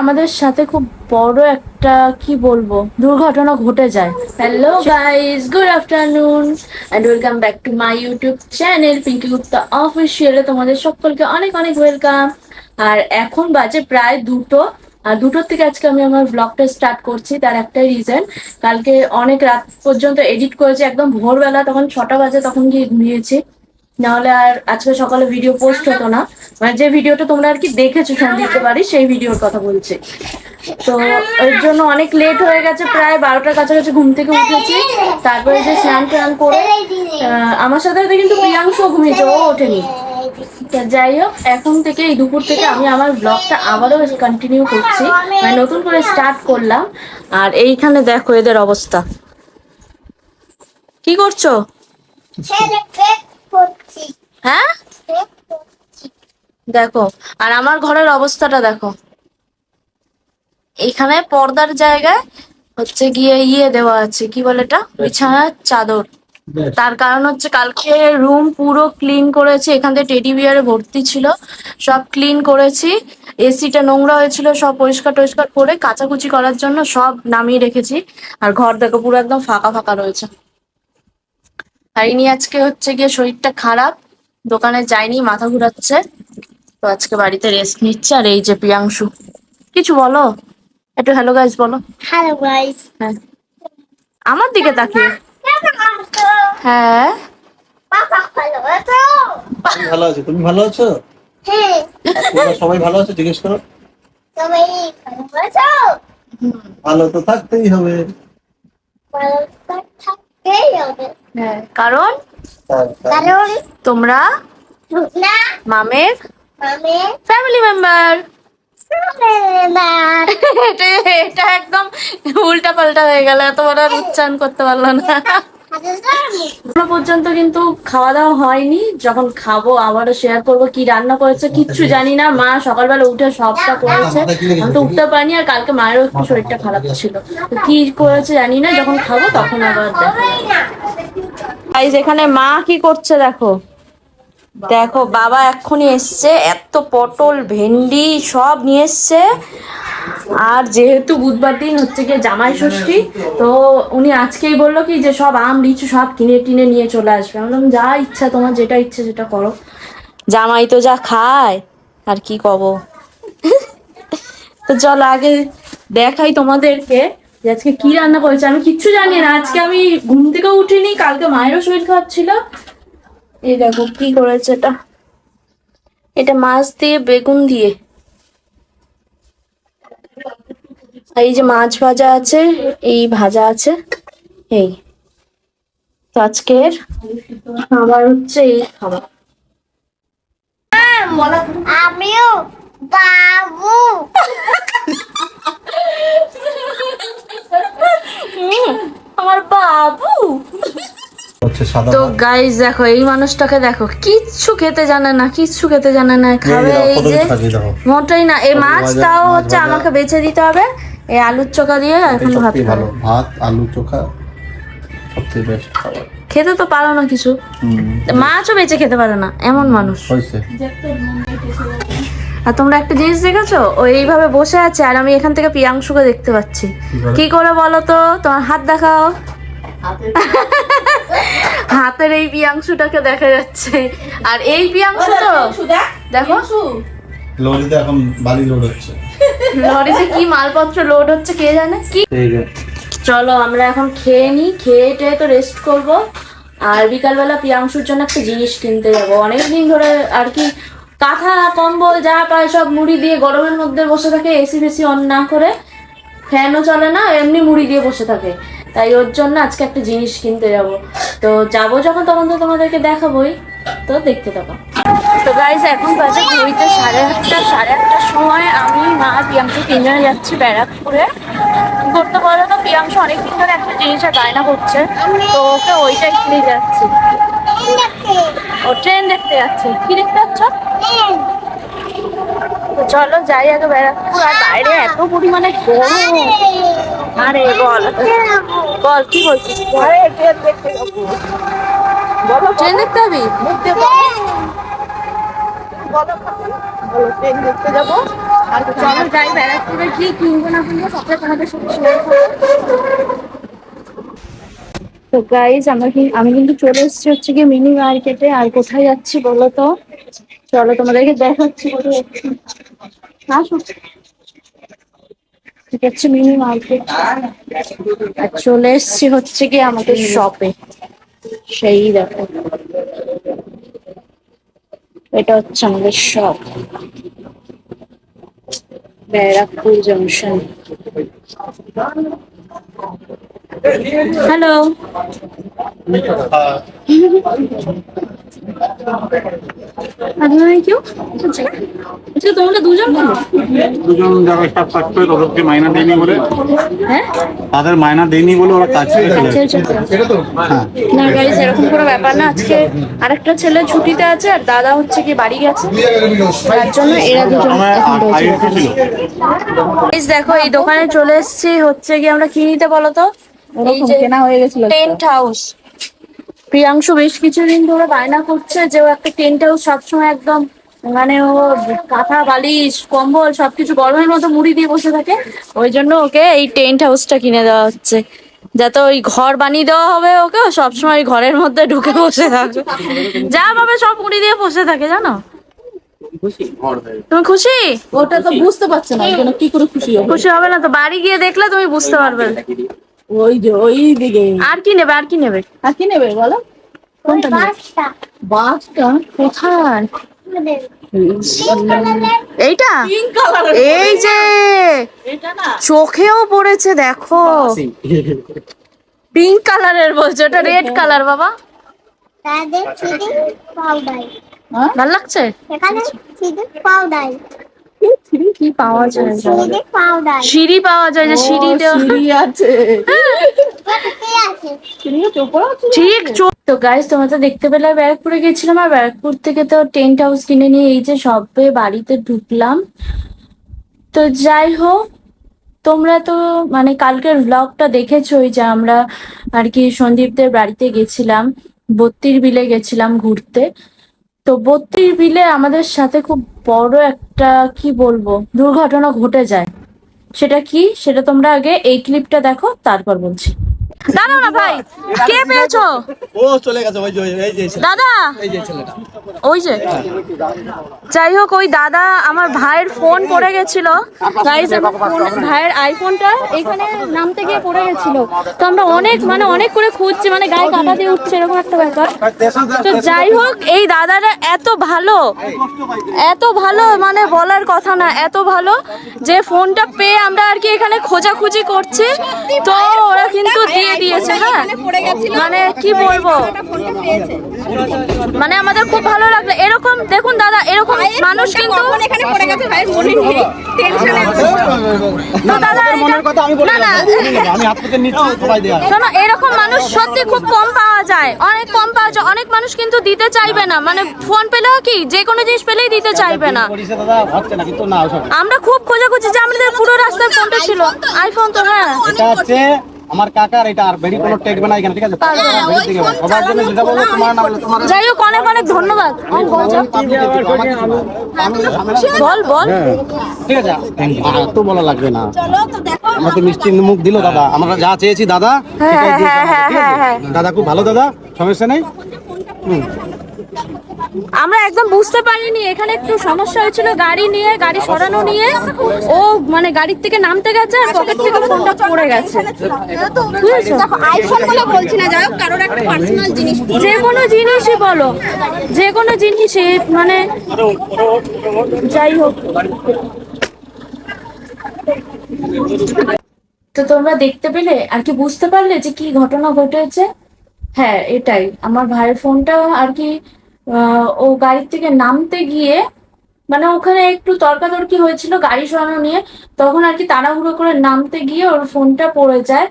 আমাদের সাথে খুব বড় একটা, কি বলব, দুর্ঘটনা ঘটে যায়। Hello guys good afternoon and welcome back to my YouTube channel Pinki Gupta অফিসিয়ালে তোমাদের সকলকে অনেক অনেক ওয়েলকাম আর এখন বাজে প্রায় দুটো। আর দুটোর থেকে আজকে আমি আমার ব্লগটা স্টার্ট করছি, তার একটাই রিজন কালকে অনেক রাত পর্যন্ত এডিট করেছি, একদম ভোরবেলা, তখন ছটা বাজে তখন গিয়ে ঘুমিয়েছি। নাহলে আর আজকে সকালে ভিডিও পোস্ট হতো না। মানে যে ভিডিওটা তোমরা আর কি দেখেছ সন্দীপকে বাড়ি সেই ভিডিওর কথা বলছি। তো এর জন্য অনেক লেট হয়ে গেছে, প্রায় বারোটার কাছাকাছি ঘুম থেকে উঠেছি। তারপরে যে স্নান টান করে আমার সাথে সাথে কিন্তু প্রিয়াংশও ঘুমিয়েছে, ও ওঠেনি। যাই হোক, এখন থেকে এই দুপুর থেকে আমি আমার ব্লগটা আবারও কন্টিনিউ করছি। মানে নতুন করে স্টার্ট করলাম। আর এইখানে দেখো এদের অবস্থা। কি করছ? হ্যাঁ? দেখো আর আমার ঘরের অবস্থাটা দেখো। এইখানে পর্দার জায়গায় হচ্ছে গিয়ে ইয়ে দেওয়া আছে কি বলে এটা? বিছানার চাদর। তার কারণ হচ্ছে কালকে রুম পুরো ক্লিন করেছি এখান থেকে টেডি বিয়ারে ভর্তি ছিল। সব ক্লিন করেছি এসিটা নোংরা হয়েছিল সব পরিষ্কার টরিষ্কার করে কাচাকুচি করার জন্য সব নামিয়ে রেখেছি। আর ঘর দেখো পুরো একদম ফাঁকা ফাঁকা রয়েছে। আর ইনি আজকে হচ্ছে গিয়ে শরীরটা খারাপ। দোকানে যায়নি মাথা ঘুরাচ্ছে। তো আজকে বাড়িতে রেস্ট নিচ্ছে। আর এই যে প্রিয়াংশু। কিছু বলো? একটু হ্যালো গাইজ বলো। হ্যালো গাইস হ্যাঁ। আমার দিকে তাকিয়ে। হ্যাঁ। ভালো আছো? তুমি ভালো আছো? হ্যাঁ। তোমরা সবাই ভালো আছো? জিজ্ঞেস করো। ভালো তো থাকতেই হবে। ভালো তো থাকতেই হবে। হ্যাঁ কারণ? কারণ তোমরা মামের ফ্যামিলি মেম্বার এটা একদম উল্টা পাল্টা হয়ে গেল এত বড় উচ্চারণ করতে পারল না। এখনও পর্যন্ত কিন্তু খাওয়া দাওয়া হয়নি। যখন খাব আবারও শেয়ার করব কি রান্না করেছে কিচ্ছু জানি না। মা সকালবেলা উঠে সবটা করেছে। আমি তো উঠতে পারিনি আর কালকে মায়েরও একটু শরীরটা খারাপ ছিল। কি করেছে জানি না। যখন খাব তখন আবার দেখো গাইজ এখানে মা কি করছে দেখো। দেখো বাবা এক্ষুনি এসছে। এত পটল ভেন্ডি সব নিয়ে এসছে। আর যেহেতু বুধবার দিন হচ্ছে গিয়ে জামাই ষষ্ঠী, তো উনি আজকেই বলল কি যে সব আম, লিচু সব কিনে টিনে নিয়ে চলে আসবে। আমি বললাম, যা ইচ্ছা তোমার, যেটা ইচ্ছে সেটা করো। জামাই তো যা খায়, আর কি কব? তো চলো আগে দেখাই তোমাদেরকে যে আজকে কি রান্না করেছে। আমি কিচ্ছু জানি না, আজকে আমি ঘুম থেকে উঠিনি, কালকে মায়েরও শরীর খারাপ ছিল। এই দেখো কি করেছে এটা। এটা মাছ দিয়ে, বেগুন দিয়ে। আর এই যে মাছ ভাজা আছে এই ভাজা আছে এই। তো আজকের খাবার হচ্ছে এই খাবার। আমিও বাবু। আমার বাবু। তো। গাইজ দেখো এই মানুষটাকে দেখো কিচ্ছু খেতে জানে না কিচ্ছু খেতে জানে না খাবে এই যে। মোটেই না এই মাছ হচ্ছে আমাকে বেছে দিতে হবে। এই আলুর চোখা দিয়ে এখন ভাত ভালো। ভাত আলু চোখা সবথেকে বেস্ট খাবার। খেতে তো পারো না কিছু। মাছও বেঁচে খেতে পারে না এমন মানুষ। হয়েছে। আর তোমরা একটা জিনিস দেখেছ? ও এইভাবে বসে আছে আর আমি এখান থেকে প্রিয়াংশুকে দেখতে পাচ্ছি? কি করে? বলো তো? তোমার হাত দেখাও। হাতের এই পিয়াংশুটাকে দেখা যাচ্ছে। আর এই পিয়াংশু তো দেখো। এখন বালি লোড হচ্ছে লরিতে কি মালপত্র লোড হচ্ছে কে জানে? কি? চলো আমরা এখন খেয়ে নিই খেয়ে টেয়ে তো রেস্ট করব। আর বিকালবেলা প্রিয়াংশুর জন্য একটা জিনিস কিনতে যাব। অনেকদিন ধরে আর কি কাঁথা কম্বল যা পায় সব মুড়ি দিয়ে গরমের মধ্যে বসে থাকে এসি ফেসি অন না করে। ফ্যানও চলে না এমনি মুড়ি দিয়ে বসে থাকে। তাই ওর জন্য আজকে একটা জিনিস কিনতে যাব। তো যাব যখন তখন তো তোমাদেরকে দেখাবোই। তো দেখতে থাকো। তো গাইজ এখন বাজে ঘড়িতে সাড়ে আটটা সাড়ে আটটার সময় আমি মা প্রিয়াংশু তিনজনে যাচ্ছি ব্যারাকপুরে। করতে বলো তো প্রিয়াংশু অনেকদিন ধরে একটা জিনিসের বায়না করছে তো ওকে ওইটাই কিনে যাচ্ছি। ও ট্রেন দেখতে যাচ্ছে। কি দেখতে যাচ্ছ? চলো যাই আগে ব্যারাকপুর আর বাইরে এত পরিমাণে গরম। আরে বল। বল কি বলছিস? বলো ট্রেন দেখতে যাবি। তো গাইজ আমরা আমি কিন্তু চলে এসেছি হচ্ছে কি মিনি মার্কেটে আর কোথায় যাচ্ছি বলো তো? চলো তোমাদেরকে দেখাচ্ছি কোথায় আসো। ঠিক আছে মিনি মার্কেট আর চলে এসেছি হচ্ছে কি আমাদের শপে সেই দেখো। এটা হচ্ছে আমাদের শপ ব্যারাকপুর জংশন। হ্যালো। আপনারা কেউ আচ্ছা তোমরা দুজন কেন? দুজন যারা স্টাফ থাকতো তাদেরকে মাইনা দেয়নি বলে। হ্যাঁ? তাদের মাইনা দেয়নি বলে ওরা কাজ। আচ্ছা। না গাইজ এরকম কোনো ব্যাপার না। আজকে আরেকটা ছেলে ছুটিতে আছে আর দাদা হচ্ছে কি বাড়ি গেছে। তার জন্য এরা দুজন এখন রয়েছে। দেখো এই দোকানে চলে এসেছি। হচ্ছে কি আমরা কি নিতে বলো তো? এই যে কেনা হয়ে গেছিল টেন্ট হাউস প্রিয়াংশু বেশ কিছুদিন ধরে বায়না করছে যে ও একটা টেন্ট হাউস সবসময় একদম মানে ও কাঁথা বালিশ কম্বল সবকিছু গরমের মতো মুড়ি দিয়ে বসে থাকে। ওই জন্য ওকে এই টেন্ট হাউসটা কিনে দেওয়া হচ্ছে। যাতে ওই ঘর বানিয়ে দেওয়া হবে ওকে সবসময় ঘরের মধ্যে ঢুকে বসে থাকবে। যা পাবে সব মুড়ি দিয়ে বসে থাকে জানো? তুমি খুশি? ওটা তো বুঝতে পারছে না কেন কি করে খুশি হবে? খুশি হবে না তো বাড়ি গিয়ে দেখলে তুমি বুঝতে পারবে। ওই যে ওই দিকে। আর কি নেবে আর কি নেবে? আর কি নেবে বলো? কোনটা বাসটা কোথায়? এইটা? এই যে! চোখেও পড়েছে দেখো। পিঙ্ক কালারের বলছো ওটা রেড কালার বাবা। হ্যাঁ? ভালো লাগছে? এখানে চিনি পাউডার কি পাওয়া যায়? সিঁড়ি পাওয়া যায় যে সিঁড়ি দেওয়া। সিঁড়ি আছে। ঠিক চো- তো গাইস তোমরা তো দেখতে পেলে ব্যারাকপুরে গেছিলাম আর ব্যারাকপুর থেকে তো টেন্ট হাউস কিনে নিয়ে এই যে সবে বাড়িতে ঢুকলাম। তো যাই হোক, তোমরা তো মানে কালকের ব্লগটা দেখেছোই যে আমরা আর কি সন্দীপদের বাড়িতে গেছিলাম, বত্তির বিলে গেছিলাম ঘুরতে। তো বত্তির বিলে আমাদের সাথে খুব বড় একটা কি বলব, দুর্ঘটনা ঘটে যায়। সেটা কি? সেটা তোমরা আগে এই ক্লিপটা দেখো, তারপর বলছি। দাঁড়াও না ভাই কে পেয়েছ? ও চলে গেছে ওই যে এই যে দাদা? এই যে ছেলেটা। ওই যে। যাই হোক ওই দাদা আমার ভাইয়ের ফোন পড়ে গেছিল। গাইস আমার ফোন ভাইয়ের আইফোনটা এখানে নামতে গিয়ে পড়ে গেছিল। তো আমরা অনেক মানে অনেক করে খুঁজছি মানে গায়ে কাটা দিয়ে উঠছে এরকম একটা ব্যাপার। তো যাই হোক এই দাদাটা এত ভালো এত ভালো মানে বলার কথা না এত ভালো যে ফোনটা পেয়ে আমরা আর কি এখানে খোঁজাখুঁজি করছি। তো ওরা কিন্তু দিয়ে দিয়েছে হ্যাঁ? মানে কি বলব? মানে আমাদের খুব ভালো লাগল। এরকম দেখুন দাদা এরকম মানুষ কিন্তু এখানে পড়ে গেছে? ভাই মনে নেই। টেনশনে তো দাদা এটা- মনের কথা আমি বলে না না। গেলাম। আমি হাত থেকে নিচ্ছি সবাই দেয়া। শোনো এরকম মানুষ সত্যি খুব কম পাওয়া যায়। অনেক কম পাওয়া যায়। অনেক মানুষ কিন্তু দিতে চাইবে না। মানে ফোন পেলেও কি? যে কোনো জিনিস পেলেই দিতে চাইবে না। করিছে দাদা? হচ্ছে না কিন্তু না ওসব। আমরা খুব খোঁজাখুঁজি। যে আমাদের পুরো রাস্তায় ফোনটা ছিল। আইফোন তো হ্যাঁ। এটা হচ্ছে আমার কাকার এটা আর বেরি কোনো টেকবে না এখানে ঠিক আছে? বেরি থেকে সবার জন্য যেটা বলব তোমার না বলে তোমার যাই হোক অনেক অনেক ধন্যবাদ। আমার বল বল বল। ঠিক আছে? আর তো বলা লাগবে না। আমাকে মিষ্টি মুখ দিল দাদা। আমরা যা চেয়েছি দাদা হ্যাঁ, হ্যাঁ? হ্যাঁ, দাদা খুব ভালো দাদা সমস্যা নেই? আমরা একদম বুঝতে পারিনি এখানে একটু সমস্যা হয়েছিল গাড়ি নিয়ে গাড়ি সরানো নিয়ে। ও মানে গাড়ির থেকে নামতে গেছে আর পকেট থেকে ফোনটা পড়ে গেছে। যে কোনো জিনিসই বলো যে কোনো জিনিসই মানে যাই হোক। তো তোমরা দেখতে পেলে আর কি বুঝতে পারলে যে কি ঘটনা ঘটেছে? হ্যাঁ এটাই। আমার ভাইয়ের ফোনটা আর কি ও গাড়ির থেকে নামতে গিয়ে মানে ওখানে একটু তর্কাতর্কি হয়েছিল গাড়ি সরানো নিয়ে, তখন আর কি তাড়াহুড়ো করে নামতে গিয়ে ওর ফোনটা পড়ে যায়।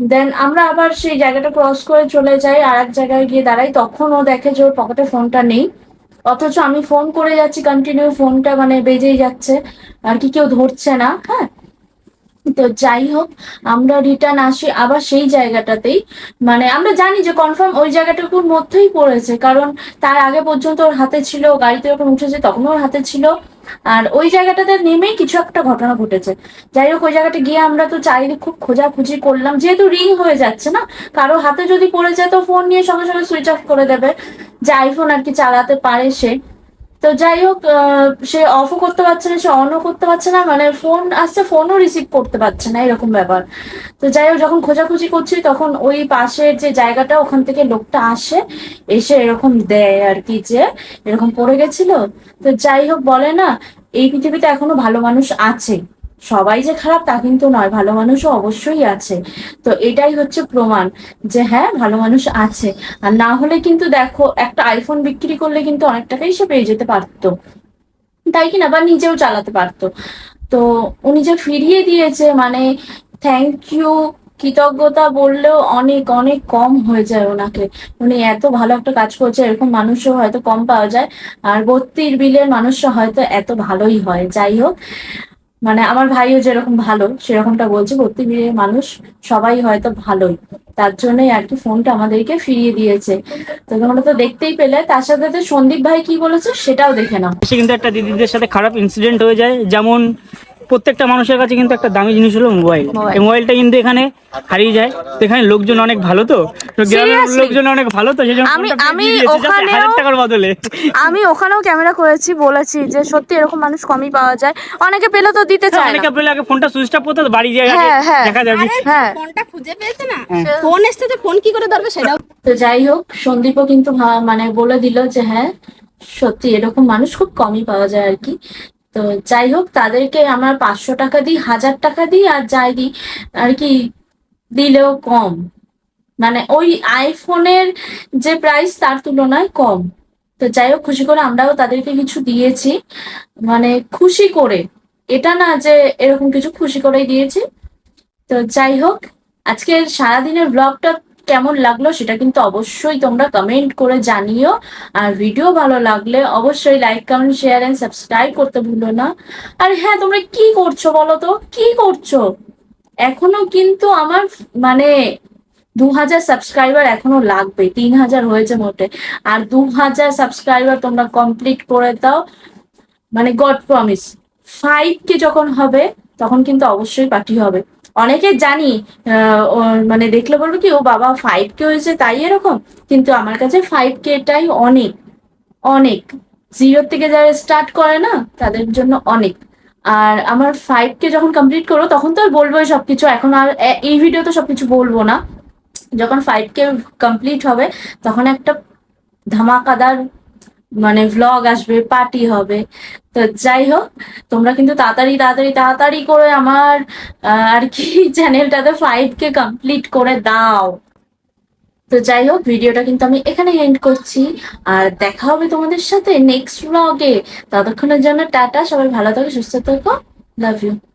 দেন আমরা আবার সেই জায়গাটা ক্রস করে চলে যাই আর এক জায়গায় গিয়ে দাঁড়াই, তখন ও দেখে যে ওর পকেটে ফোনটা নেই। অথচ আমি ফোন করে যাচ্ছি কন্টিনিউ ফোনটা মানে বেজেই যাচ্ছে, আর কি কেউ ধরছে না হ্যাঁ? তো যাই হোক, আমরা রিটার্ন আসি আবার সেই জায়গাটাতেই। মানে আমরা জানি যে কনফার্ম ওই জায়গাটুকুর মধ্যেই পড়েছে, কারণ তার আগে পর্যন্ত ওর হাতে ছিল, গাড়িতে যখন উঠেছে তখন ওর হাতে ছিল। আর ওই জায়গাটাতে নেমেই কিছু একটা ঘটনা ঘটেছে। যাই হোক, ওই জায়গাটা গিয়ে আমরা তো চারিদিক খুব খোঁজাখুঁজি করলাম, যেহেতু রিং হয়ে যাচ্ছে না, কারও হাতে যদি পড়ে যায় তো ফোন নিয়ে সঙ্গে সঙ্গে সুইচ অফ করে দেবে। যে আইফোন আর কি চালাতে পারে সে। তো যাই হোক সে অফও করতে পারছে না, সে অনও করতে পারছে না মানে ফোন আসছে ফোনও রিসিভ করতে পারছে না, এরকম ব্যাপার। তো যাই হোক, যখন খোঁজাখুঁজি করছি, তখন ওই পাশের যে জায়গাটা, ওখান থেকে লোকটা আসে, এসে এরকম দেয় আর কি যে, এরকম পড়ে গেছিল। তো যাই হোক, বলে না, এই পৃথিবীতে এখনও ভালো মানুষ আছে। সবাই যে খারাপ তা কিন্তু নয়, ভালো মানুষও অবশ্যই আছে। তো এটাই হচ্ছে প্রমাণ যে হ্যাঁ ভালো মানুষ আছে। আর না হলে কিন্তু দেখো, একটা আইফোন বিক্রি করলে কিন্তু অনেক টাকাই সে পেয়ে যেতে পারতো। তাই কিনা? বা নিজেও চালাতে পারতো। তো উনি যে ফিরিয়ে দিয়েছে মানে থ্যাংক ইউ কৃতজ্ঞতা বললেও অনেক অনেক কম হয়ে যায় ওনাকে। উনি এত ভালো একটা কাজ করছে, এরকম মানুষও হয়তো কম পাওয়া যায়। আর বত্রির বিলের মানুষরা হয়তো এত ভালোই হয়। যাই হোক মানে আমার ভাইও যেরকম ভালো, সেরকমটা বলছে, ভর্তি বিলের মানুষ সবাই হয়তো ভালোই। তার জন্যই আর কি ফোনটা আমাদেরকে ফিরিয়ে দিয়েছে। তো তোমরা তো দেখতেই পেলে, তার সাথে তো সন্দীপ ভাই কি বলেছে সেটাও দেখে নাও। কিন্তু একটা দিদিদের সাথে খারাপ ইনসিডেন্ট হয়ে যায়। যেমন প্রত্যেকটা মানুষের কাছে কিন্তু একটা দামি জিনিস হলো মোবাইল। এই মোবাইলটা কিন্তু এখানে হারিয়ে যায়। তো এখানে লোকজন অনেক ভালো তো? তো গ্রামের লোকজন অনেক ভালো তো? সেই জন্য আমি- আমি ওখানেও- টাকার বদলে। আমি ওখানেও ক্যামেরা করেছি বলেছি যে সত্যি এরকম মানুষ কমই পাওয়া যায়। অনেকে পেলে তো দিতে চায় অনেকে পেলে আগে ফোনটা সুইচ অফ করতে বাড়ি যায় হ্যাঁ, হ্যাঁ। দেখা যাবে। হ্যাঁ। ফোনটা খুঁজে পেয়েছে না? ফোন এসছে যে ফোন কি করে ধরবে সেটাও তো যাই হোক সন্দীপও কিন্তু মানে বলে দিল যে হ্যাঁ সত্যি এরকম মানুষ খুব কমই পাওয়া যায় আর কি। তো যাই হোক, তাদেরকে আমরা পাঁচশো টাকা দিই, হাজার টাকা দিই আর যাই দিই, আর কি দিলেও কম। মানে ওই আইফোনের যে প্রাইস তার তুলনায় কম। তো যাই হোক, খুশি করে আমরাও তাদেরকে কিছু দিয়েছি। মানে খুশি করে, এটা না যে এরকম কিছু খুশি করেই দিয়েছি। তো যাই হোক, আজকের সারাদিনের ব্লগটা কেমন লাগল সেটা কিন্তু অবশ্যই তোমরা কমেন্ট করে জানিও। আর ভিডিও ভালো লাগলে অবশ্যই like comment share and subscribe করতে ভুলো না। আর হ্যাঁ তোমরা কি করছ বলো তো? কি করছ? এখনও কিন্তু আমার মানে দু হাজার সাবস্ক্রাইবার এখনও লাগবে তিন হাজার হয়েছে মোটে। আর দু হাজার সাবস্ক্রাইবার তোমরা কমপ্লিট করে দাও। মানে গড প্রমিস ফাইভ কে যখন হবে, তখন কিন্তু অবশ্যই পার্টি হবে। অনেকে জানি মানে দেখলে বলবে কি, ও বাবা ফাইভ কে হয়েছে তাই এরকম? কিন্তু আমার কাছে ফাইভ কে কেটাই অনেক অনেক। জিরো থেকে যারা স্টার্ট করে না, তাদের জন্য অনেক। আর আমার ফাইভ কে যখন কমপ্লিট করব, তখন তো আর বলবোই সবকিছু। এখন আর এই ভিডিওতে সবকিছু বলব না। যখন ফাইভ কে কমপ্লিট হবে, তখন একটা ধামাকাদার মানে ভ্লগ আসবে পার্টি হবে। তো যাই হোক, তোমরা কিন্তু তাড়াতাড়ি তাড়াতাড়ি তাড়াতাড়ি করে আমার আর কি চ্যানেলটাতে ফাইভ কে কমপ্লিট করে দাও। তো যাই হোক ভিডিওটা কিন্তু আমি এখানে এন্ড করছি। আর দেখা হবে তোমাদের সাথে নেক্সট ব্লগে ততক্ষণের জন্য টাটা, সবাই ভালো থাকো, সুস্থ থাকো। Love you